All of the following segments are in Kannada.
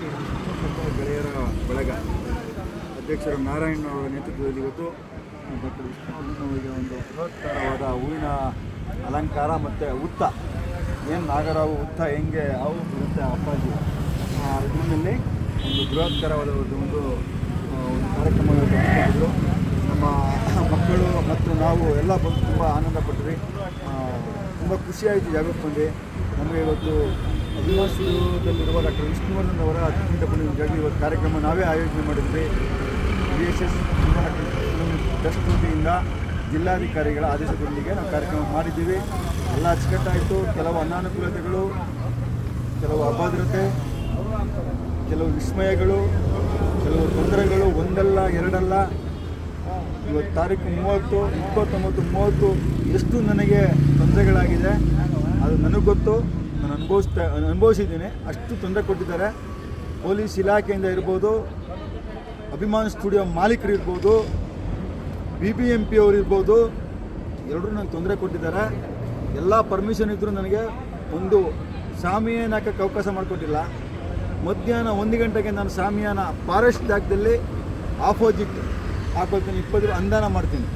ಗೆಳೆಯರ ಬಳಗ ಅಧ್ಯಕ್ಷರು ನಾರಾಯಣ ಅವರ ನೇತೃತ್ವದಲ್ಲಿ ಇವತ್ತು ಡಾಕ್ಟರ್ ವಿಷ್ಣುವರ್ಧನ್ ಒಂದು ಬೃಹತ್ತರವಾದ ಹೂವಿನ ಅಲಂಕಾರ ಮತ್ತು ಉತ್ತ ಏನು ನಾಗರಾವು ಉತ್ತ ಹೆಂಗೆ, ಅವು ಬರುತ್ತೆ ಅಪ್ಪಾಜಿ. ಇದರಲ್ಲಿ ಒಂದು ಬೃಹತ್ತರವಾದ ಒಂದು ಒಂದು ಕಾರ್ಯಕ್ರಮ ನಮ್ಮ ಮಕ್ಕಳು ಮತ್ತು ನಾವು ಎಲ್ಲ ಬಂದು ತುಂಬ ಆನಂದ ಪಟ್ವಿ ತುಂಬ ಖುಷಿಯಾಯಿತು ಜಾಗಕ್ಕೆ ಬಂದು. ನಮಗೆ ಇವತ್ತು ಅಭಿಮಾನದಲ್ಲಿರುವ ಡಾಕ್ಟರ್ ವಿಷ್ಣುವರ್ಧನ್ ಅವರ ಅತ್ಯಂತ ಪುಣ್ಯವಾಗಿ ಇವತ್ತು ಕಾರ್ಯಕ್ರಮ ನಾವೇ ಆಯೋಜನೆ ಮಾಡಿದ್ವಿ. ಬಿ ಎಸ್ ಎಸ್ ಟ್ರಸ್ಟ್ ಜಿಲ್ಲಾಧಿಕಾರಿಗಳ ಆದೇಶದೊಂದಿಗೆ ನಾವು ಕಾರ್ಯಕ್ರಮ ಮಾಡಿದ್ದೀವಿ. ಎಲ್ಲ ಅಚ್ಚುಕಟ್ಟಾಯಿತು. ಕೆಲವು ಅನಾನುಕೂಲತೆಗಳು, ಕೆಲವು ಅಭದ್ರತೆ, ಕೆಲವು ವಿಸ್ಮಯಗಳು, ಕೆಲವು ತೊಂದರೆಗಳು ಒಂದಲ್ಲ, ಎರಡಲ್ಲ. ಇವತ್ತು ತಾರೀಕು ಮೂವತ್ತು, ಇಪ್ಪತ್ತೊಂಬತ್ತು, ಮೂವತ್ತು, ಎಷ್ಟು ನನಗೆ ತೊಂದರೆಗಳಾಗಿದೆ ಅದು ನನಗೆ ಗೊತ್ತು. ನಾನು ಅನುಭವಿಸ್ತಾ, ಅನುಭವಿಸಿದ್ದೀನಿ. ಅಷ್ಟು ತೊಂದರೆ ಕೊಟ್ಟಿದ್ದಾರೆ. ಪೊಲೀಸ್ ಇಲಾಖೆಯಿಂದ ಇರ್ಬೋದು, ಅಭಿಮಾನ ಸ್ಟುಡಿಯೋ ಮಾಲೀಕರು ಇರ್ಬೋದು ಬಿ ಬಿ ಎಂ ಪಿ ಅವರು ಇರ್ಬೋದು ಎಲ್ಲರೂ ನನಗೆ ತೊಂದರೆ ಕೊಟ್ಟಿದ್ದಾರೆ. ಎಲ್ಲ ಪರ್ಮಿಷನ್ ಇದ್ದರೂ ನನಗೆ ಒಂದು ಸಾಮಿಯಾನ ಹಾಕೋಕ್ಕೆ ಅವಕಾಶ ಮಾಡಿಕೊಟ್ಟಿಲ್ಲ. ಮಧ್ಯಾಹ್ನ ಒಂದು ಗಂಟೆಗೆ ನಾನು ಸಾಮಿಯಾನ ಫಾರೆಸ್ಟ್ ಜಾಗದಲ್ಲಿ ಆಪೋಸಿಟ್ ಹಾಕೊಳ್ತೀನಿ, ಇಪ್ಪತ್ತು ಅಂದಾನ ಮಾಡ್ತೀನಿ.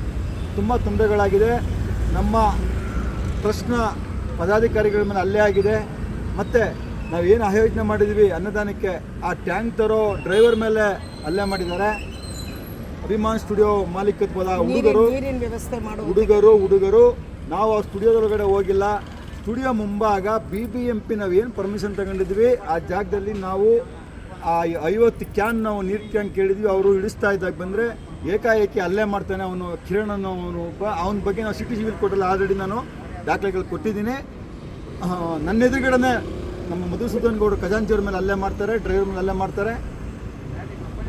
ತುಂಬ ತೊಂದರೆಗಳಾಗಿದೆ. ನಮ್ಮ ಟ್ರಸ್ಟ್ನ ಪದಾಧಿಕಾರಿಗಳ ಮೇಲೆ ಅಲ್ಲೇ ಆಗಿದೆ. ಮತ್ತು ನಾವು ಏನು ಆಯೋಜನೆ ಮಾಡಿದ್ವಿ ಅನ್ನದಾನಕ್ಕೆ ಆ ಟ್ಯಾಂಕ್ ತರೋ ಡ್ರೈವರ್ ಮೇಲೆ ಅಲ್ಲೇ ಮಾಡಿದ್ದಾರೆ. ಅಭಿಮಾನ್ ಸ್ಟುಡಿಯೋ ಮಾಲೀಕತ್ವದ ಹುಡುಗರು ವ್ಯವಸ್ಥೆ ಹುಡುಗರು ಹುಡುಗರು ನಾವು ಆ ಸ್ಟುಡಿಯೋದೊಳಗಡೆ ಹೋಗಿಲ್ಲ. ಸ್ಟುಡಿಯೋ ಮುಂಭಾಗ ಬಿ ಬಿ ಎಂ ಪಿ ನಾವು ಏನು ಪರ್ಮಿಷನ್ ತಗೊಂಡಿದ್ವಿ ಆ ಜಾಗದಲ್ಲಿ ನಾವು ಆ ಐವತ್ತು ಕ್ಯಾನ್ ನಾವು ನೀರು ಕ್ಯಾನ್ ಕೇಳಿದ್ವಿ. ಅವರು ಇಳಿಸ್ತಾ ಇದ್ದಾಗ ಬಂದರೆ ಏಕಾಏಕಿ ಅಲ್ಲೇ ಮಾಡ್ತಾನೆ ಅವನು ಕಿರಣ್ ಅನ್ನೋ ಅವನು ಒಬ್ಬ. ಅವನ ಬಗ್ಗೆ ನಾವು ಸಿಟಿ ಸಿವಿಲ್ ಕೋರ್ಟಲ್ಲಿ ಆಲ್ರೆಡಿ ನಾನು ದಾಖಲೆಗಳು ಕೊಟ್ಟಿದ್ದೀನಿ. ನನ್ನ ಎದುರುಗಡೆನೆ ನಮ್ಮ ಮಧುಸೂದನ್ ಗೌಡರು ಖಜಾಂಚಿಯವ್ರ ಮೇಲೆ ಅಲ್ಲೇ ಮಾಡ್ತಾರೆ ಡ್ರೈವರ್ ಮೇಲೆ ಅಲ್ಲೇ ಮಾಡ್ತಾರೆ.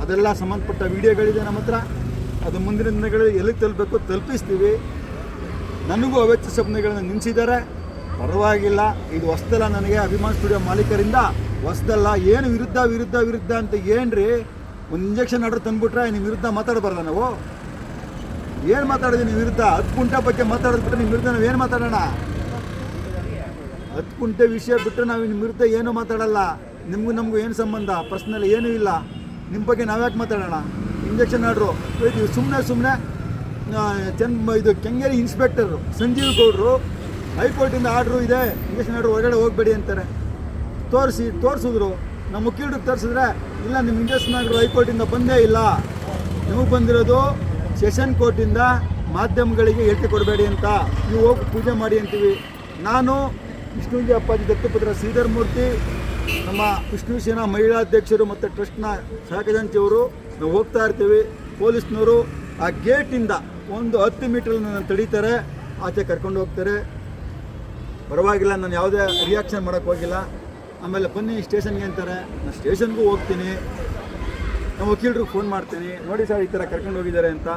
ಅದೆಲ್ಲ ಸಂಬಂಧಪಟ್ಟ ವಿಡಿಯೋಗಳಿದೆ ನಮ್ಮ ಹತ್ರ. ಅದು ಮುಂದಿನ ದಿನಗಳಲ್ಲಿ ಎಲ್ಲಿಗೆ ತಲುಪಬೇಕು ತಲುಪಿಸ್ತೀವಿ. ನನಗೂ ಅವೆಚ್ಚ ಸ್ವಪ್ನೆಗಳನ್ನು ನಿಲ್ಲಿಸಿದ್ದಾರೆ ಪರವಾಗಿಲ್ಲ, ಇದು ಹೊಸ್ದಲ್ಲ ನನಗೆ. ಅಭಿಮಾನ ಸ್ಟುಡಿಯೋ ಮಾಲೀಕರಿಂದ ಹೊಸ್ದಲ್ಲ. ಏನು ವಿರುದ್ಧ ವಿರುದ್ಧ ವಿರುದ್ಧ ಅಂತ ಏನ್ರಿ? ಒಂದು ಇಂಜೆಕ್ಷನ್ ಆರ್ಡರ್ ತಂದುಬಿಟ್ರೆ ನಿಮ್ಮ ವಿರುದ್ಧ ಮಾತಾಡಬಾರ್ದ ನಾವು? ಏನು ಮಾತಾಡಿದ್ವಿ ನೀವು ವಿರುದ್ಧ? ಹತ್ತು ಕುಂಟೆ ಬಗ್ಗೆ ಮಾತಾಡೋದು ನಿಮ್ಮ ವಿರುದ್ಧ ನಾವು ಮಾತಾಡೋಣ? ಹತ್ತು ಕುಂಟೆ ವಿಷಯ ಬಿಟ್ಟರೆ ನಾವು ನಿಮ್ಮ ವಿರುದ್ಧ ಏನೂ ಮಾತಾಡಲ್ಲ. ನಿಮಗೂ ನಮಗೂ ಏನು ಸಂಬಂಧ? ಪರ್ಸ್ನಲ್ ಏನೂ ಇಲ್ಲ. ನಿಮ್ಮ ಬಗ್ಗೆ ನಾವ್ಯಾಕೆ ಮಾತಾಡೋಣ? ಇಂಜೆಕ್ಷನ್ ಆರ್ಡ್ರು ಇದು ಸುಮ್ಮನೆ ಸುಮ್ಮನೆ ಚೆನ್, ಇದು ಕೆಂಗೇರಿ ಇನ್ಸ್ಪೆಕ್ಟರು ಸಂಜೀವ್ ಗೌಡ್ರು ಹೈಕೋರ್ಟಿಂದ ಆರ್ಡ್ರು ಇದೆ. ಇಂಜೆಕ್ಷನ್ ಆರ್ಡ್ರು ಹೊರಗಡೆ ಹೋಗಬೇಡಿ ಅಂತಾರೆ. ತೋರಿಸಿ, ತೋರಿಸಿದ್ರು. ನಮ್ಮ ವಕೀಲರಿಗೆ ತೋರಿಸಿದ್ರೆ, ಇಲ್ಲ ನಿಮ್ಮ ಇಂಜೆಕ್ಷನ್ ಆರ್ಡ್ರು ಹೈಕೋರ್ಟಿಂದ ಬಂದೇ ಇಲ್ಲ. ನಿಮಗೆ ಬಂದಿರೋದು ಸೆಷನ್ ಕೋರ್ಟಿಂದ ಮಾಧ್ಯಮಗಳಿಗೆ ಹೇಳ್ತಿ ಕೊಡಬೇಡಿ ಅಂತ ನೀವು ಹೋಗಿ ಪೂಜೆ ಮಾಡಿ ಅಂತೀವಿ. ನಾನು ವಿಷ್ಣುಜಿ ಅಪ್ಪಾಜಿ ದತ್ತಪುತ್ರ ಶ್ರೀಧರ್ ಮೂರ್ತಿ, ನಮ್ಮ ವಿಷ್ಣು ಸೇನಾ ಮಹಿಳಾ ಅಧ್ಯಕ್ಷರು ಮತ್ತು ಟ್ರಸ್ಟ್ನ ಸಹಖಜಾಂಚಿಯವರು ನಾವು ಹೋಗ್ತಾ ಇರ್ತೀವಿ. ಪೊಲೀಸ್ನವರು ಆ ಗೇಟಿಂದ ಒಂದು ಹತ್ತು ಮೀಟರ್ ನನ್ನ ತಡೀತಾರೆ, ಆಚೆ ಕರ್ಕೊಂಡು ಹೋಗ್ತಾರೆ. ಪರವಾಗಿಲ್ಲ, ನಾನು ಯಾವುದೇ ರಿಯಾಕ್ಷನ್ ಮಾಡೋಕ್ಕೆ ಹೋಗಿಲ್ಲ. ಆಮೇಲೆ ಬನ್ನಿ ಸ್ಟೇಷನ್ಗೆ ಅಂತಾರೆ. ನಾನು ಸ್ಟೇಷನ್ಗೂ ಹೋಗ್ತೀನಿ. ನಮ್ಮ ವಕೀಲರು ಫೋನ್ ಮಾಡ್ತೀನಿ. ನೋಡಿ ಸರ್, ಈ ಥರ ಕರ್ಕೊಂಡು ಹೋಗಿದ್ದಾರೆ ಅಂತ.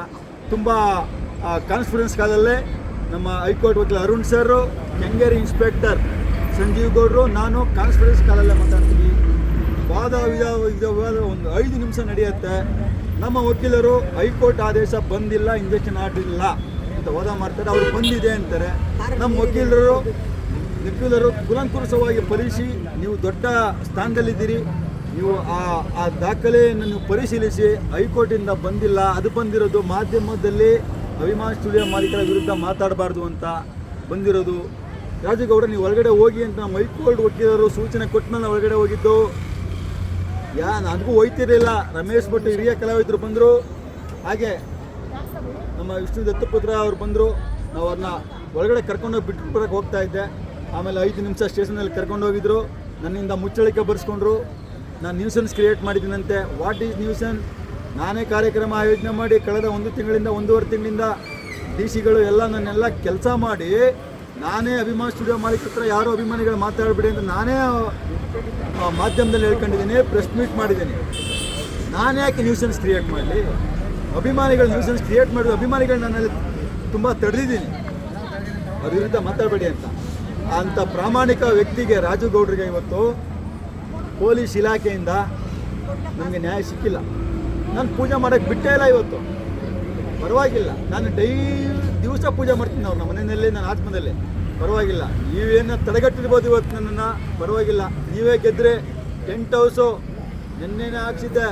ತುಂಬ ಕಾನ್ಫಿಡೆನ್ಸ್ ಕಾಲಲ್ಲೇ ನಮ್ಮ ಹೈಕೋರ್ಟ್ ವಕೀಲ ಅರುಣ್ ಸರ್ ಕೆಂಗೇರಿ ಇನ್ಸ್ಪೆಕ್ಟರ್ ಸಂಜೀವ್ ಗೌಡ್ರು, ನಾನು ಕಾನ್ಫಿಡೆನ್ಸ್ ಕಾಲಲ್ಲೇ ಮಾತಾಡ್ತೀನಿ ವಾದ ವಿವಾದ ಒಂದು ಐದು ನಿಮಿಷ ನಡೆಯುತ್ತೆ. ನಮ್ಮ ವಕೀಲರು ಹೈಕೋರ್ಟ್ ಆದೇಶ ಬಂದಿಲ್ಲ ಇಂಜೆಕ್ಷನ್ ಆಡಿಲ್ಲ ಅಂತ ವಾದ ಮಾಡ್ತಾರೆ. ಅವರು ಬಂದಿದೆ ಅಂತಾರೆ. ನಮ್ಮ ವಕೀಲರು ವಕೀಲರು ಕುಲಂಕುಷವಾಗಿ ಪರಿಶಿ ನೀವು ದೊಡ್ಡ ಸ್ಥಾನದಲ್ಲಿದ್ದೀರಿ. ನೀವು ಆ ಆ ದಾಖಲೆಯನ್ನು ನೀವು ಪರಿಶೀಲಿಸಿ ಹೈಕೋರ್ಟಿಂದ ಬಂದಿಲ್ಲ, ಅದು ಬಂದಿರೋದು ಮಾಧ್ಯಮದಲ್ಲಿ ಅಭಿಮಾನ ಸ್ಟುಡಿಯೋ ಮಾಲೀಕರ ವಿರುದ್ಧ ಮಾತಾಡಬಾರ್ದು ಅಂತ ಬಂದಿರೋದು. ರಾಜೇಗೌಡ, ನೀವು ಒಳಗಡೆ ಹೋಗಿ ಅಂತ ನಮ್ಮ ಹೈಕೋರ್ಟ್ ವಕೀಲರು ಸೂಚನೆ ಕೊಟ್ಟ ಮೇಲೆ ಒಳಗಡೆ ಹೋಗಿದ್ದು. ಯಾ, ನನಗೂ ಹೋಯ್ತಿರಲಿಲ್ಲ. ರಮೇಶ್ ಭಟ್ ಹಿರಿಯ ಕಲಾವಿದರು ಬಂದರು. ಹಾಗೆ ನಮ್ಮ ವಿಷ್ಣು ದತ್ತಪುತ್ರ ಅವರು ಬಂದರು. ನಾವು ಅವ್ರನ್ನ ಒಳಗಡೆ ಕರ್ಕೊಂಡೋಗಿ ಬಿಟ್ಟು ಬರೋಕ್ಕೆ ಹೋಗ್ತಾ ಇದ್ದೆ. ಆಮೇಲೆ ಐದು ನಿಮಿಷ ಸ್ಟೇಷನಲ್ಲಿ ಕರ್ಕೊಂಡು ಹೋಗಿದ್ರು. ನನ್ನಿಂದ ಮುಚ್ಚಳಿಕೆ ಬರೆಸ್ಕೊಂಡ್ರು. ನಾನು ನ್ಯೂಸನ್ಸ್ ಕ್ರಿಯೇಟ್ ಮಾಡಿದ್ದೀನಂತೆ. ವಾಟ್ ಈಸ್ ನ್ಯೂಸನ್ ನಾನೇ ಕಾರ್ಯಕ್ರಮ ಆಯೋಜನೆ ಮಾಡಿ ಕಳೆದ ಒಂದು ತಿಂಗಳಿಂದ, ಒಂದೂವರೆ ತಿಂಗಳಿಂದ ಡಿ ಸಿಗಳು ಎಲ್ಲ ನನ್ನೆಲ್ಲ ಕೆಲಸ ಮಾಡಿ ನಾನೇ ಅಭಿಮಾನ ಸ್ಟುಡಿಯೋ ಮಾಲೀಕ ಹತ್ರ ಯಾರೋ ಅಭಿಮಾನಿಗಳು ಮಾತಾಡಬೇಡಿ ಅಂತ ನಾನೇ ಮಾಧ್ಯಮದಲ್ಲಿ ಹೇಳ್ಕೊಂಡಿದ್ದೀನಿ ಪ್ರೆಸ್ ಮೀಟ್ ಮಾಡಿದ್ದೀನಿ. ನಾನು ಯಾಕೆ ನ್ಯೂಸನ್ಸ್ ಕ್ರಿಯೇಟ್ ಮಾಡಲಿ? ಅಭಿಮಾನಿಗಳು ನ್ಯೂಸನ್ಸ್ ಕ್ರಿಯೇಟ್ ಮಾಡಿದ ಅಭಿಮಾನಿಗಳು ನನ್ನಲ್ಲಿ ತುಂಬ ತಡೆದಿದ್ದೀನಿ. ಅದ್ರ ವಿರುದ್ಧ ಮಾತಾಡಬೇಡಿ ಅಂತ. ಅಂಥ ಪ್ರಾಮಾಣಿಕ ವ್ಯಕ್ತಿಗೆ ರಾಜು ಗೌಡ್ರಿಗೆ ಇವತ್ತು ಪೊಲೀಸ್ ಇಲಾಖೆಯಿಂದ ನನಗೆ ನ್ಯಾಯ ಸಿಕ್ಕಿಲ್ಲ. ನಾನು ಪೂಜೆ ಮಾಡೋಕ್ಕೆ ಬಿಟ್ಟೇ ಇಲ್ಲ ಇವತ್ತು. ಪರವಾಗಿಲ್ಲ. ನಾನು ಡೈ, ದಿವಸ ಪೂಜೆ ಮಾಡ್ತೀನಿ ಅವ್ರು ನಮ್ಮ ಮನೆಯಲ್ಲಿ, ನನ್ನ ಆತ್ಮದಲ್ಲಿ ಪರವಾಗಿಲ್ಲ. ನೀವೇನು ತಡೆಗಟ್ಟಿರ್ಬೋದು ಇವತ್ತು ನನ್ನನ್ನು? ಪರವಾಗಿಲ್ಲ. ನೀವೇ ಗೆದ್ದರೆ ಟೆಂಟ್ ಹೌಸು ನಿನ್ನೆನೇ ಹಾಕ್ಸಿದ್ದೆ.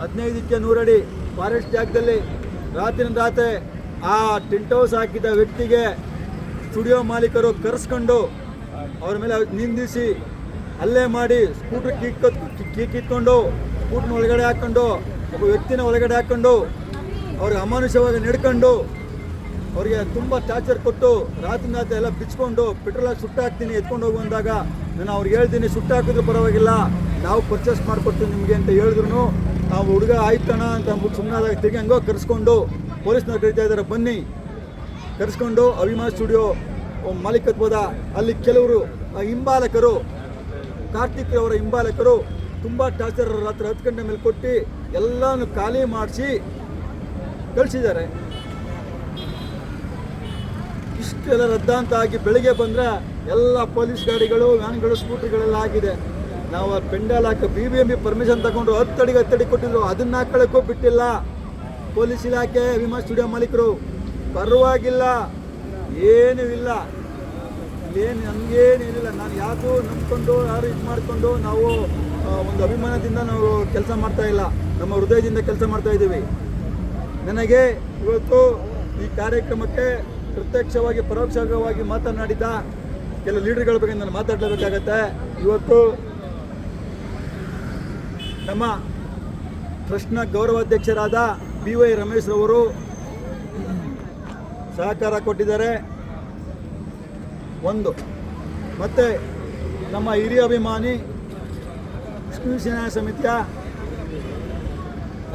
ಹದಿನೈದಕ್ಕೆ ನೂರಡಿ ಫಾರೆಸ್ಟ್ ಜಾಗದಲ್ಲಿ. ರಾತ್ರಿ ರಾತ್ರಿ ಆ ಟೆಂಟ್ ಹೌಸ್ ಹಾಕಿದ ವ್ಯಕ್ತಿಗೆ ಸ್ಟುಡಿಯೋ ಮಾಲೀಕರು ಕರೆಸ್ಕೊಂಡು ಅವ್ರ ಮೇಲೆ ನಿಂದಿಸಿ ಅಲ್ಲೇ ಮಾಡಿ ಸ್ಕೂಟ್ರ್ ಕೀಕ್ ಕೀ ಕಿತ್ಕೊಂಡು ಸ್ಕೂಟ್ರ್ನ ಒಳಗಡೆ ಹಾಕ್ಕೊಂಡು ಒಬ್ಬ ವ್ಯಕ್ತಿನ ಒಳಗಡೆ ಹಾಕ್ಕೊಂಡು ಅವ್ರಿಗೆ ಅಮಾನುಷವಾಗಿ ನಡ್ಕೊಂಡು ಅವರಿಗೆ ತುಂಬ ಟಾರ್ಚರ್ ಕೊಟ್ಟು ರಾತ್ರಿ ರಾತ್ರಿ ಎಲ್ಲ ಬಿಚ್ಕೊಂಡು ಪೆಟ್ರೋಲ್ ಹಾಕಿ ಸುಟ್ಟು ಹಾಕ್ತೀನಿ, ಎತ್ಕೊಂಡು ಹೋಗು ಅಂದಾಗ ನಾನು ಅವ್ರಿಗೆ ಹೇಳ್ತೀನಿ, ಸುಟ್ಟು ಹಾಕಿದ್ರು ಪರವಾಗಿಲ್ಲ, ನಾವು ಪರ್ಚೇಸ್ ಮಾಡಿಕೊಡ್ತೀವಿ ನಿಮಗೆ ಅಂತ ಹೇಳಿದ್ರು ನಾವು ಹುಡುಗ ಆಯ್ತಣ ಅಂತ ಅಂದ್ಬಿಟ್ಟು ಸುಮ್ಮನಾದಾಗ ತೆಗೆ ಹಂಗೋ ಕರೆಸ್ಕೊಂಡು ಪೊಲೀಸ್ನವ್ರು ಕರಿತಾ ಇದ್ದಾರೆ, ಬನ್ನಿ. ಕರೆಸ್ಕೊಂಡು ಅಭಿಮಾನ್ ಸ್ಟುಡಿಯೋ ಮಾಲೀಕತ್ವದ ಅಲ್ಲಿ ಕೆಲವರು ಹಿಂಬಾಲಕರು ಕಾರ್ತಿಕ್ ಅವರ ಹಿಂಬಾಲಕರು ತುಂಬ ಟಾರ್ಚರ್ ರಾತ್ರಿ ಹತ್ತು ಗಂಟೆ ಮೇಲೆ ಕೊಟ್ಟು ಎಲ್ಲನೂ ಖಾಲಿ ಮಾಡಿಸಿ ಕಳಿಸಿದ್ದಾರೆ. ಇಷ್ಟೆಲ್ಲ ರದ್ದಾಂತ ಆಗಿ ಬೆಳಿಗ್ಗೆ ಬಂದರೆ ಎಲ್ಲ ಪೊಲೀಸ್ ಗಾಡಿಗಳು, ವ್ಯಾನ್ಗಳು, ಸ್ಕೂಟರ್ಗಳೆಲ್ಲ ಆಗಿದೆ. ನಾವು ಪೆಂಡಾಲ್ ಹಾಕಿ B B M P permission ತಗೊಂಡು ಹತ್ತಡಿಗೆ ಹತ್ತಡಿ ಕೊಟ್ಟಿದ್ರು. ಅದನ್ನ ಹಾಕೊಳ್ಳೋಕ್ಕೂ ಬಿಟ್ಟಿಲ್ಲ. ಪೊಲೀಸ್ ಇಲಾಖೆ ವಿಮಾ ಸ್ಟುಡಿಯೋ ಮಾಲೀಕರು. ಪರವಾಗಿಲ್ಲ. ಏನೂ ಇಲ್ಲ. ಏನು ಇರಲಿಲ್ಲ ನಾನು ಯಾಕೋ ನಂಬ್ಕೊಂಡು, ಯಾರು ಇದು ಮಾಡಿಕೊಂಡು ನಾವು ಒಂದು ಅಭಿಮಾನದಿಂದ ನಾವು ಕೆಲಸ ಮಾಡ್ತಾ ಇಲ್ಲ. ನಮ್ಮ ಹೃದಯದಿಂದ ಕೆಲಸ ಮಾಡ್ತಾ ಇದ್ದೀವಿ. ನನಗೆ ಇವತ್ತು ಈ ಕಾರ್ಯಕ್ರಮಕ್ಕೆ ಪ್ರತ್ಯಕ್ಷವಾಗಿ, ಪರೋಕ್ಷವಾಗಿ ಮಾತನಾಡಿದ ಕೆಲ ಲೀಡರ್ಗಳ ಬಗ್ಗೆ ನಾನು ಮಾತಾಡಲೇಬೇಕಾಗತ್ತೆ. ಇವತ್ತು ನಮ್ಮ ಟ್ರಸ್ಟ್ನ ಗೌರವಾಧ್ಯಕ್ಷರಾದ ಬಿ ವೈ ರಮೇಶ್ ರವರು ಸಹಕಾರ ಕೊಟ್ಟಿದ್ದಾರೆ. ಒಂದು. ಮತ್ತು ನಮ್ಮ ಹಿರಿಯ ಅಭಿಮಾನಿ ವಿಷ್ಣು ಸೇನಾ ಸಮಿತಿಯ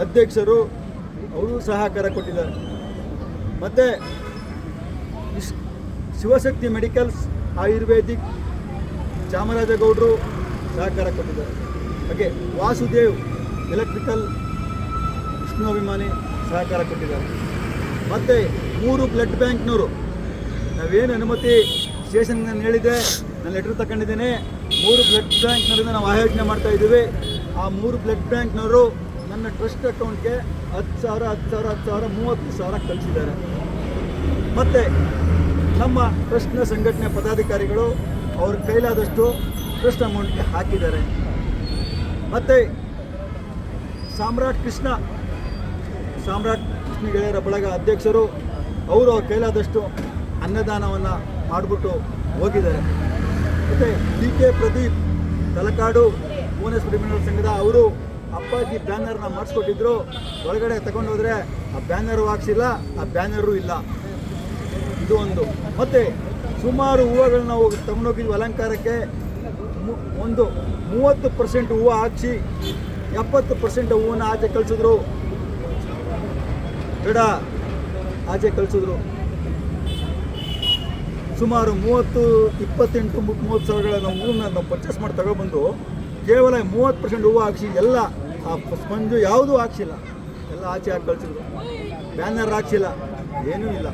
ಅಧ್ಯಕ್ಷರು ಅವರು ಸಹಕಾರ ಕೊಟ್ಟಿದ್ದಾರೆ. ಮತ್ತು ಶಿವಶಕ್ತಿ ಮೆಡಿಕಲ್ಸ್ ಆಯುರ್ವೇದಿಕ್ ಚಾಮರಾಜಗೌಡರು ಸಹಕಾರ ಕೊಟ್ಟಿದ್ದಾರೆ. ಹಾಗೆ ವಾಸುದೇವ್ ಎಲೆಕ್ಟ್ರಿಕಲ್ ವಿಷ್ಣು ಅಭಿಮಾನಿ ಸಹಕಾರ ಕೊಟ್ಟಿದ್ದಾರೆ. ಮತ್ತು ಮೂರು ಬ್ಲಡ್ ಬ್ಯಾಂಕ್ನವರು, ನಾವೇನು ಅನುಮತಿ ಸ್ಟೇಷನ್ ನಾನು ಹೇಳಿದೆ. ನಾನು ಲೆಟ್ರ್ ತಗೊಂಡಿದ್ದೀನಿ ಮೂರು ಬ್ಲಡ್ ಬ್ಯಾಂಕ್ನವರಿಂದ ನಾವು ಆಯೋಜನೆ ಮಾಡ್ತಾ ಇದ್ದೀವಿ. ಆ ಮೂರು ಬ್ಲಡ್ ಬ್ಯಾಂಕ್ನವರು ನನ್ನ ಟ್ರಸ್ಟ್ ಅಕೌಂಟ್ಗೆ ಹತ್ತು ಸಾವಿರ ಹತ್ತು ಸಾವಿರ ಹತ್ತು ಸಾವಿರ, ಮೂವತ್ತು ಸಾವಿರ ಕಳಿಸಿದ್ದಾರೆ. ಮತ್ತು ನಮ್ಮ ಟ್ರಸ್ಟ್ನ ಸಂಘಟನೆ ಪದಾಧಿಕಾರಿಗಳು ಅವ್ರ ಕೈಲಾದಷ್ಟು ಟ್ರಸ್ಟ್ ಅಮೌಂಟ್ಗೆ ಹಾಕಿದ್ದಾರೆ. ಮತ್ತು ಸಾಮ್ರಾಟ್ ಕೃಷ್ಣ ಸಾಮ್ರಾಟ್ ಕೃಷ್ಣ ಗೆಳೆಯರ ಬಳಗ ಅಧ್ಯಕ್ಷರು, ಅವರು ಅವ್ರ ಕೈಲಾದಷ್ಟು ಅನ್ನದಾನವನ್ನು ಮಾಡಿಬಿಟ್ಟು ಹೋಗಿದ್ದಾರೆ. ಮತ್ತು ಡಿ ಕೆ ಪ್ರದೀಪ್, ತಲಕಾಡು, ಭುವನೇಶ್ವರಿ ಮಂಡಲ ಸಂಘದ ಅವರು ಅಪ್ಪಾಜಿ ಬ್ಯಾನರ್ನ ಮಾಡಿಸ್ಕೊಟ್ಟಿದ್ರು. ಒಳಗಡೆ ತಗೊಂಡು ಹೋದರೆ ಆ ಬ್ಯಾನರು ಹಾಕ್ಸಿಲ್ಲ, ಆ ಬ್ಯಾನರು ಇಲ್ಲ. ಇದು ಒಂದು. ಮತ್ತು ಸುಮಾರು ಹೂವುಗಳನ್ನ ನಾವು ತಗೊಂಡೋಗಿದ್ವಿ ಅಲಂಕಾರಕ್ಕೆ. ಒಂದು ಮೂವತ್ತು ಪರ್ಸೆಂಟ್ ಹೂವು ಹಾಕ್ಸಿ ಎಪ್ಪತ್ತು ಪರ್ಸೆಂಟ್ ಹೂವನ್ನು ಆಚೆ ಕಳಿಸಿದ್ರು. ಬೇಡ, ಆಚೆ ಕಳಿಸಿದ್ರು. ಸುಮಾರು ಮೂವತ್ತು, ಇಪ್ಪತ್ತೆಂಟು, ಮೂವತ್ತು ಸಾವಿರಗಳ ನಾವು ಹೂವನ್ನ ನಾವು ಪರ್ಚೇಸ್ ಮಾಡಿ ತಗೊಬಂದು, ಕೇವಲ ಮೂವತ್ತು ಪರ್ಸೆಂಟ್ ಹೂವು ಹಾಕಿಸಿ, ಎಲ್ಲ, ಆ ಸ್ಪಂಜು ಯಾವುದೂ ಹಾಕ್ಸಿಲ್ಲ. ಎಲ್ಲ ಆಚೆ ಹಾಕಿ ಕಳಿಸಿದ್ರು. ಬ್ಯಾನರ್ ಹಾಕ್ಸಿಲ್ಲ. ಏನೂ ಇಲ್ಲ.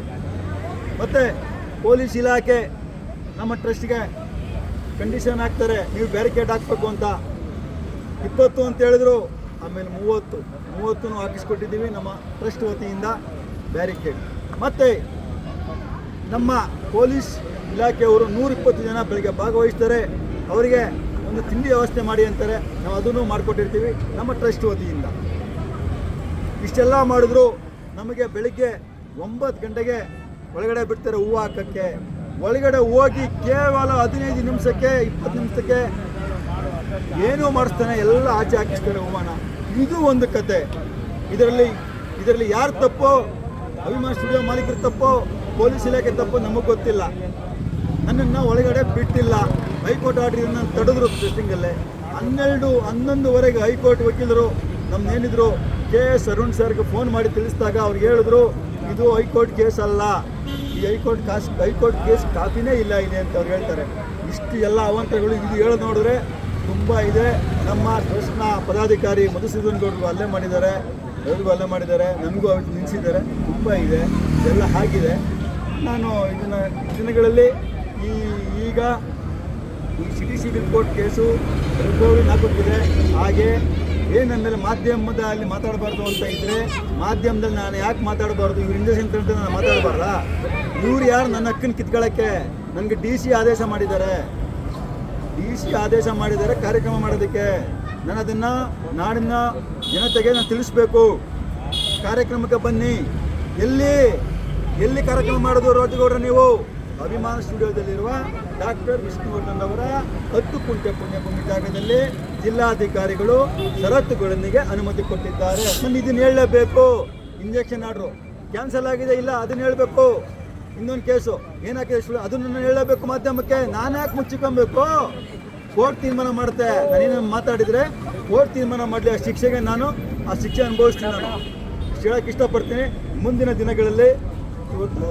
ಮತ್ತು ಪೊಲೀಸ್ ಇಲಾಖೆ, ನಮ್ಮ ಟ್ರಸ್ಟ್ಗೆ ಕಂಡೀಷನ್ ಹಾಕ್ತಾರೆ. ನೀವು ಬ್ಯಾರಿಕೇಡ್ ಹಾಕಬೇಕು ಅಂತ. ಇಪ್ಪತ್ತು ಅಂತ ಹೇಳಿದ್ರು. ಆಮೇಲೆ ಮೂವತ್ತು. ಮೂವತ್ತು ಹಾಕಿಸ್ಕೊಟ್ಟಿದ್ದೀವಿ ನಮ್ಮ ಟ್ರಸ್ಟ್ ವತಿಯಿಂದ ಬ್ಯಾರಿಕೇಡ್ ಮತ್ತು ನಮ್ಮ ಪೊಲೀಸ್ ಇಲಾಖೆಯವರು ನೂರಿಪ್ಪತ್ತು ಜನ ಬೆಳಗ್ಗೆ ಭಾಗವಹಿಸ್ತಾರೆ. ಅವರಿಗೆ ಒಂದು ತಿಂಡಿ ವ್ಯವಸ್ಥೆ ಮಾಡಿ ಅಂತಾರೆ. ನಾವು ಅದನ್ನು ಮಾಡಿಕೊಟ್ಟಿರ್ತೀವಿ ನಮ್ಮ ಟ್ರಸ್ಟ್ ವತಿಯಿಂದ. ಇಷ್ಟೆಲ್ಲ ಮಾಡಿದ್ರು ನಮಗೆ ಬೆಳಿಗ್ಗೆ ಒಂಬತ್ತು ಗಂಟೆಗೆ ಒಳಗಡೆ ಬಿಡ್ತಾರೆ ಹೂವು ಹಾಕೋಕ್ಕೆ. ಒಳಗಡೆ ಹೋಗಿ ಕೇವಲ ಹದಿನೈದು ನಿಮಿಷಕ್ಕೆ, ಇಪ್ಪತ್ತು ನಿಮಿಷಕ್ಕೆ ಏನೂ ಮಾಡಿಸ್ತಾನೆ, ಎಲ್ಲ ಆಚೆ ಹಾಕಿಸ್ತಾರೆ ಹೂವನ ಇದು ಒಂದು ಕತೆ. ಇದರಲ್ಲಿ ಇದರಲ್ಲಿ ಯಾರು ತಪ್ಪೋ, ಅಭಿಮಾನ ಸ್ಟುಡಿಯೋ ಮಾಲೀಕರು ತಪ್ಪೋ ಪೊಲೀಸ್ ಇಲಾಖೆ ತಪ್ಪು ನಮಗೆ ಗೊತ್ತಿಲ್ಲ. ನನ್ನನ್ನು ಒಳಗಡೆ ಬಿಟ್ಟಿಲ್ಲ. ಹೈಕೋರ್ಟ್ ಆರ್ಡರ್ ನಾನು ತಡೆದ್ರು ಟೆಸ್ಟಿಂಗಲ್ಲೇ ಹನ್ನೆರಡು, ಹನ್ನೊಂದುವರೆಗೆ ಹೈಕೋರ್ಟ್ ವಕೀಲರು ನಮ್ಮನ್ನೇನಿದ್ರು ಕೆ ಎಸ್ ಅರುಣ್ ಸರ್ಗೆ ಫೋನ್ ಮಾಡಿ ತಿಳಿಸಿದಾಗ ಅವ್ರಿಗೆ ಹೇಳಿದ್ರು, ಇದು ಹೈಕೋರ್ಟ್ ಕೇಸ್ ಅಲ್ಲ. ಈ ಹೈಕೋರ್ಟ್ ಕಾಸ್, ಹೈಕೋರ್ಟ್ ಕೇಸ್ ಕಾಪಿನೇ ಇಲ್ಲ ಇದೆ ಅಂತ ಅವ್ರು ಹೇಳ್ತಾರೆ. ಇಷ್ಟು ಎಲ್ಲ ಅವಾಂತರಗಳು ಇದು ಹೇಳೋದು ನೋಡಿದ್ರೆ ತುಂಬ ಇದೆ. ನಮ್ಮ ಟ್ರಸ್ಟ್ನ ಪದಾಧಿಕಾರಿ ಮಧುಸೂದನ್ ಗೌಡರು ಅಲ್ಲೇ ಮಾಡಿದ್ದಾರೆ. ಅವ್ರಿಗೂ ಅಲ್ಲೇ ಮಾಡಿದ್ದಾರೆ. ನನಗೂ ಅವ್ರು ನಿಲ್ಲಿಸಿದ್ದಾರೆ ತುಂಬ ಇದೆ. ಇದೆಲ್ಲ ಆಗಿದೆ. ನಾನು ಇದನ್ನ ದಿನಗಳಲ್ಲಿ ಈ ಈಗ ಈ city civil court case report ಹಾಕುತ್ತಿದೆ. ಹಾಗೆ ಏನಂದರೆ ಮಾಧ್ಯಮದ ಅಲ್ಲಿ ಮಾತಾಡಬಾರ್ದು ಅಂತ ಇದ್ದರೆ ಮಾಧ್ಯಮದಲ್ಲಿ ನಾನು ಯಾಕೆ ಮಾತಾಡಬಾರ್ದು? ಇವ್ರು ಇಂಜೆಕ್ಷನ್ ಅಂತ ನಾನು ಮಾತಾಡಬಾರ್ದಾ? ಇವ್ರು ಯಾರು ನನ್ನ ಹಕ್ಕನ್ನು ಕಿತ್ಕೊಳ್ಳೋಕ್ಕೆ ನನಗೆ ಡಿ ಸಿ ಆದೇಶ ಮಾಡಿದ್ದಾರೆ. ಡಿ ಸಿ ಆದೇಶ ಮಾಡಿದ್ದಾರೆ ಕಾರ್ಯಕ್ರಮ ಮಾಡೋದಕ್ಕೆ. ನಾನು ಅದನ್ನು ನಾಡಿನ ಜನತೆಗೆ ನಾನು ತಿಳಿಸ್ಬೇಕು. ಕಾರ್ಯಕ್ರಮಕ್ಕೆ ಬನ್ನಿ. ಎಲ್ಲಿ ಎಲ್ಲಿ ಕಾರ್ಯಕ್ರಮ ಮಾಡೋದು, ರಾಜಗೌಡ್ರ ನೀವು? ಅಭಿಮಾನ ಸ್ಟುಡಿಯೋದಲ್ಲಿರುವ ಡಾಕ್ಟರ್ ವಿಷ್ಣುವರ್ಧನ್ ಅವರ ಹತ್ತು ಕುಂಟೆ ಪುಣ್ಯಭೂಮಿ ಜಾಗದಲ್ಲಿ ಜಿಲ್ಲಾಧಿಕಾರಿಗಳು ಷರತ್ತುಗಳೊಂದಿಗೆ ಅನುಮತಿ ಕೊಟ್ಟಿದ್ದಾರೆ. ನಾನು ಇದನ್ನ ಹೇಳಲೇಬೇಕು. Injection order. ಕ್ಯಾನ್ಸಲ್ ಆಗಿದೆ ಇಲ್ಲ, ಅದನ್ನ ಹೇಳಬೇಕು. ಇನ್ನೊಂದು ಕೇಸು. ಏನಾಗಿದೆ ಅದನ್ನು ಹೇಳಬೇಕು ಮಾಧ್ಯಮಕ್ಕೆ. ನಾನು ಯಾಕೆ ಮುಚ್ಚಿಕೊಬೇಕು? ಕೋರ್ಟ್ ತೀರ್ಮಾನ ಮಾಡುತ್ತೆ ನಾನೇನು ಮಾತಾಡಿದರೆ ಕೋರ್ಟ್ ತೀರ್ಮಾನ ಮಾಡಲಿ. ಆ ಶಿಕ್ಷೆಗೆ ನಾನು, ಆ ಶಿಕ್ಷೆ ಅನುಭವಿಸ್ತೀನಿ ನಾನು. ಹೇಳಕ್ಕೆ ಇಷ್ಟಪಡ್ತೀನಿ. ಮುಂದಿನ ದಿನಗಳಲ್ಲಿ ಇವತ್ತು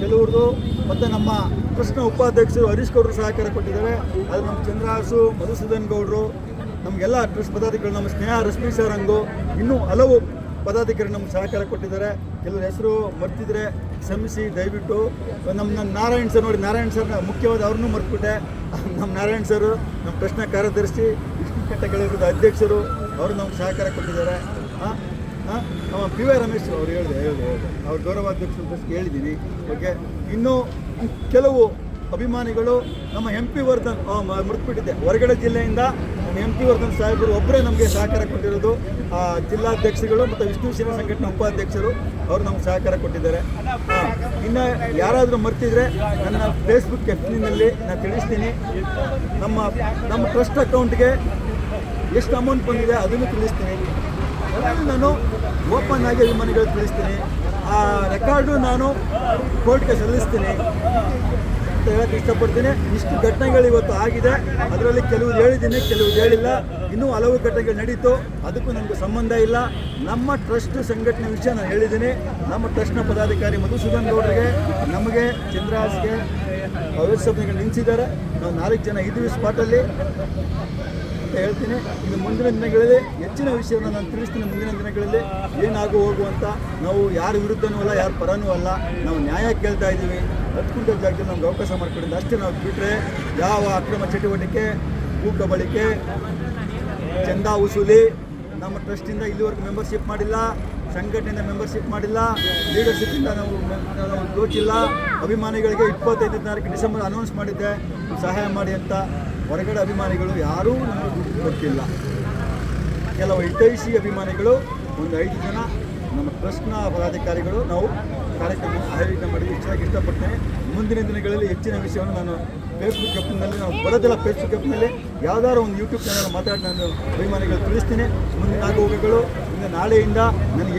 ಕೆಲವ್ರದ್ದು ಮತ್ತು ನಮ್ಮ ಕೃಷ್ಣ ಉಪಾಧ್ಯಕ್ಷರು ಹರೀಶ್ ಗೌಡರು ಸಹಕಾರ ಕೊಟ್ಟಿದ್ದಾರೆ. ಅದು ನಮ್ಮ ಚಂದ್ರಹಾಸು ಮಧುಸೂದನ್ ಗೌಡರು, ನಮಗೆಲ್ಲ ಟ್ರಸ್ಟ್ ಪದಾಧಿಕಾರಿಗಳು ನಮ್ಮ ಸ್ನೇಹ ರಶ್ಮಿ ಸರ್ ಹಂಗು ಇನ್ನೂ ಹಲವು ಪದಾಧಿಕಾರಿ ನಮ್ಗೆ ಸಹಕಾರ ಕೊಟ್ಟಿದ್ದಾರೆ. ಕೆಲವ್ರ ಹೆಸರು ಮರ್ತಿದ್ರೆ ಕ್ಷಮಿಸಿ, ದಯವಿಟ್ಟು. ನಮ್ಮ ನನ್ನ ನಾರಾಯಣ್ ಸರ್ ನೋಡಿ, ನಾರಾಯಣ್ ಸರ್ ಮುಖ್ಯವಾದ ಅವ್ರನ್ನೂ ಮರ್ತ್ಬಿಟ್ಟೆ. ನಮ್ಮ ನಾರಾಯಣ್ ಸರ್ ನಮ್ಮ ಪ್ರಶ್ನೆ ಕಾರ್ಯದರ್ಶಿ, ವಿಷ್ಣು ಕಟ್ಟೆಗಳಿರೋದು ಅಧ್ಯಕ್ಷರು, ಅವರು ನಮ್ಗೆ ಸಹಕಾರ ಕೊಟ್ಟಿದ್ದಾರೆ. ಹಾಂ? ನಮ್ಮ ಪಿ ವೈ ರಮೇಶ್ ಅವ್ರು ಹೇಳಿದೆ ಹೇಳಿದೆ ಹೇಳಿದೆ. ಅವ್ರ ಗೌರವಾಧ್ಯಕ್ಷರು ಫಸ್ಟ್ ಹೇಳಿದ್ದೀನಿ ಓಕೆ? ಇನ್ನು ಕೆಲವು ಅಭಿಮಾನಿಗಳು ನಮ್ಮ ಎಂ ಪಿ ವರ್ಧನ್ ಮೃತ್ಪಟ್ಟಿದ್ದೆ ಹೊರಗಡೆ ಜಿಲ್ಲೆಯಿಂದ ನಮ್ಮ ಎಂ ಪಿ ವರ್ಧನ್ ಸಾಹೇಬರು ಒಬ್ಬರೇ ನಮಗೆ ಸಹಕಾರ ಕೊಟ್ಟಿರೋದು. ಆ, ಜಿಲ್ಲಾಧ್ಯಕ್ಷರುಗಳು ಮತ್ತು ವಿಷ್ಣು ಸೇವಾ ಸಂಘಟನೆ ಉಪಾಧ್ಯಕ್ಷರು ಅವರು ನಮ್ಗೆ ಸಹಕಾರ ಕೊಟ್ಟಿದ್ದಾರೆ. ಇನ್ನು ಯಾರಾದರೂ ಮರ್ತಿದ್ರೆ ನನ್ನ ಫೇಸ್ಬುಕ್ ಎಫ್ನಿನಲ್ಲಿ ನಾನು ತಿಳಿಸ್ತೀನಿ. ನಮ್ಮ ನಮ್ಮ ಟ್ರಸ್ಟ್ ಅಕೌಂಟ್ಗೆ ಎಷ್ಟು ಅಮೌಂಟ್ ಬಂದಿದೆ ಅದನ್ನು ತಿಳಿಸ್ತೀನಿ. ಎಲ್ಲನೂ ನಾನು ಓಪನ್ ಆಗಿ ಅಭಿಮಾನಿಗಳು ತಿಳಿಸ್ತೀನಿ. ಆ ರೆಕಾರ್ಡು ನಾನು ಕೋರ್ಟ್ಗೆ ಸಲ್ಲಿಸ್ತೀನಿ. ಅಂತ ಹೇಳಕ್ಕೆ ಇಷ್ಟಪಡ್ತೀನಿ. ಇಷ್ಟು ಘಟನೆಗಳು ಇವತ್ತು ಆಗಿದೆ. ಅದರಲ್ಲಿ ಕೆಲವು ಹೇಳಿದ್ದೀನಿ ಕೆಲವು ಹೇಳಿಲ್ಲ. ಇನ್ನೂ ಹಲವು ಘಟನೆಗಳು ನಡೀತು. ಅದಕ್ಕೂ ನನಗೆ ಸಂಬಂಧ ಇಲ್ಲ. ನಮ್ಮ ಟ್ರಸ್ಟ್ ಸಂಘಟನೆ ವಿಷಯ ನಾನು ಹೇಳಿದ್ದೀನಿ. ನಮ್ಮ ಟ್ರಸ್ಟ್ನ ಪದಾಧಿಕಾರಿ ಮಧುಸೂದನ್ ಗೌಡರಿಗೆ, ನಮಗೆ ಚಂದ್ರಹಾಸ್ಗೆ ಸಭೆಗೆ ನಿಲ್ಲಿಸಿದ್ದಾರೆ ನಾವು ನಾಲ್ಕು ಜನ ಇದ್ದೀವಿ ಸ್ಪಾಟಲ್ಲಿ ಅಂತ ಹೇಳ್ತೀನಿ. ಇನ್ನು ಮುಂದಿನ ದಿನಗಳಲ್ಲಿ ಹೆಚ್ಚಿನ ವಿಷಯವನ್ನು ನಾನು ತಿಳಿಸ್ತೀನಿ ಮುಂದಿನ ದಿನಗಳಲ್ಲಿ. ಏನಾಗು ಹೋಗುವಂತ ನಾವು ಯಾರ ವಿರುದ್ಧನೂ ಅಲ್ಲ, ಯಾರ ಪರನೂ ಅಲ್ಲ. ನಾವು ನ್ಯಾಯ ಕೇಳ್ತಾ ಇದ್ದೀವಿ. ಹತ್ತು ಕುಂಟಲ್ ಜಾಗದಲ್ಲಿ ನಮ್ಗೆ ಅವಕಾಶ ಮಾಡಿಕೊಡಿದ್ದು ಅಷ್ಟೇ ನಾವು ಬಿಟ್ಟರೆ ಯಾವ ಅಕ್ರಮ ಚಟುವಟಿಕೆ ಭೂಕ ಬಳಿಕೆ, ಚಂದ ವಸೂಲಿ ನಮ್ಮ ಟ್ರಸ್ಟಿಂದ ಇಲ್ಲಿವರೆಗೂ ಮೆಂಬರ್ಶಿಪ್ ಮಾಡಿಲ್ಲ, ಸಂಘಟನೆಯಿಂದ ಮೆಂಬರ್ಶಿಪ್ ಮಾಡಿಲ್ಲ ಲೀಡರ್ಶಿಪ್ಪಿಂದ ನಾವು ನಾವು ದೋಚಿಲ್ಲ. ಅಭಿಮಾನಿಗಳಿಗೆ ಇಪ್ಪತ್ತೈದನೇ ತಾರೀಕು ಡಿಸೆಂಬರ್ ಅನೌನ್ಸ್ ಮಾಡಿದ್ದೆ. ಸಹಾಯ ಮಾಡಿ ಅಂತ ಹೊರಗಡೆ ಅಭಿಮಾನಿಗಳು ಯಾರೂ ನಮಗೆ ಕೊಟ್ಟಿಲ್ಲ. ಕೆಲವು ಹಿತೈಷಿ ಅಭಿಮಾನಿಗಳು, ಒಂದು ಐದು ಜನ ನಮ್ಮ ಟ್ರಸ್ಟ್ನ ಪದಾಧಿಕಾರಿಗಳು, ನಾವು ಕಾರ್ಯಕ್ರಮ ಆಯೋಜನೆ ಮಾಡಿ ಹೆಚ್ಚಾಗಿ ಇಷ್ಟಪಡ್ತೇನೆ. ಮುಂದಿನ ದಿನಗಳಲ್ಲಿ ಹೆಚ್ಚಿನ ವಿಷಯವನ್ನು ನಾನು ಫೇಸ್ಬುಕ್ ಆ್ಯಪ್ನಲ್ಲಿ ನಾವು ಬರೋದಿಲ್ಲ ಫೇಸ್ಬುಕ್ ಆ್ಯಪ್ನಲ್ಲಿ ಯಾವ್ದಾದ್ರು ಒಂದು ಯೂಟ್ಯೂಬ್ ಚಾನಲ್ ಮಾತಾಡಿ ನಾನು ಅಭಿಮಾನಿಗಳು ತಿಳಿಸ್ತೀನಿ. ಮುಂದಿನ ಆಗುವಗಳು ಇನ್ನು ನಾಳೆಯಿಂದ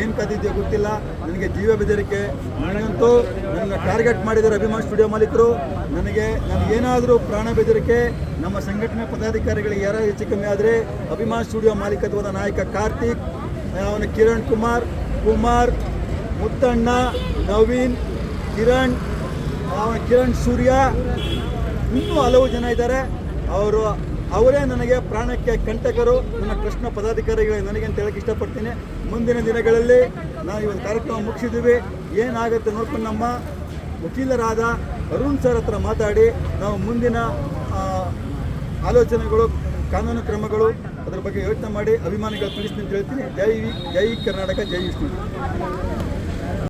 ಏನು ಕದಿದೆಯೋ ಗೊತ್ತಿಲ್ಲ. ನನಗೆ ಜೀವ ಬೆದರಿಕೆ ನನಗಂತೂ ನನ್ನ ಟಾರ್ಗೆಟ್ ಮಾಡಿದ್ದಾರೆ ಅಭಿಮಾನ್ ಸ್ಟುಡಿಯೋ ಮಾಲೀಕರು. ನನಗೆ ನನಗೇನಾದರೂ ಪ್ರಾಣ ಬೆದರಿಕೆ, ನಮ್ಮ ಸಂಘಟನೆ ಪದಾಧಿಕಾರಿಗಳಿಗೆ ಯಾರು ಹೆಚ್ಚು ಕಮ್ಮಿ ಆದರೆ ಅಭಿಮಾನ್ ಸ್ಟುಡಿಯೋ ಮಾಲೀಕತ್ವದ ನಾಯಕ ಕಾರ್ತಿಕ್, ಅವನ ಕಿರಣ್ ಕುಮಾರ್ ಕುಮಾರ್ ಮುತ್ತಣ್ಣ ನವೀನ್, ಕಿರಣ್ ಕಿರಣ್, ಸೂರ್ಯ, ಇನ್ನೂ ಹಲವು ಜನ ಇದ್ದಾರೆ. ಅವರು, ಅವರೇ ನನಗೆ ಪ್ರಾಣಕ್ಕೆ ಕಂಟಕರು, ನನ್ನ ಕೃಷ್ಣ ಪದಾಧಿಕಾರಿಗಳು ನನಗೆ ಅಂತ ಹೇಳಕ್ಕೆ ಇಷ್ಟಪಡ್ತೀನಿ. ಮುಂದಿನ ದಿನಗಳಲ್ಲಿ ನಾವು ಇವತ್ತು ಕಾರ್ಯಕ್ರಮ ಮುಗಿಸಿದ್ದೀವಿ. ಏನಾಗುತ್ತೆ ನೋಡ್ಕೊಂಡು ನಮ್ಮ ವಕೀಲರಾದ ಅರುಣ್ ಸರ್ ಹತ್ರ ಮಾತಾಡಿ, ನಾವು ಮುಂದಿನ ಆಲೋಚನೆಗಳು, ಕಾನೂನು ಕ್ರಮಗಳು, ಅದರ ಬಗ್ಗೆ ಯೋಚನೆ ಮಾಡಿ, ಅಭಿಮಾನಿಗಳು ತಿಳಿಸ್ತೀನಿ ಅಂತ ಹೇಳ್ತೀನಿ. ಜೈ ಜೈ ಕರ್ನಾಟಕ, ಜೈ ವಿಷ್ಣು.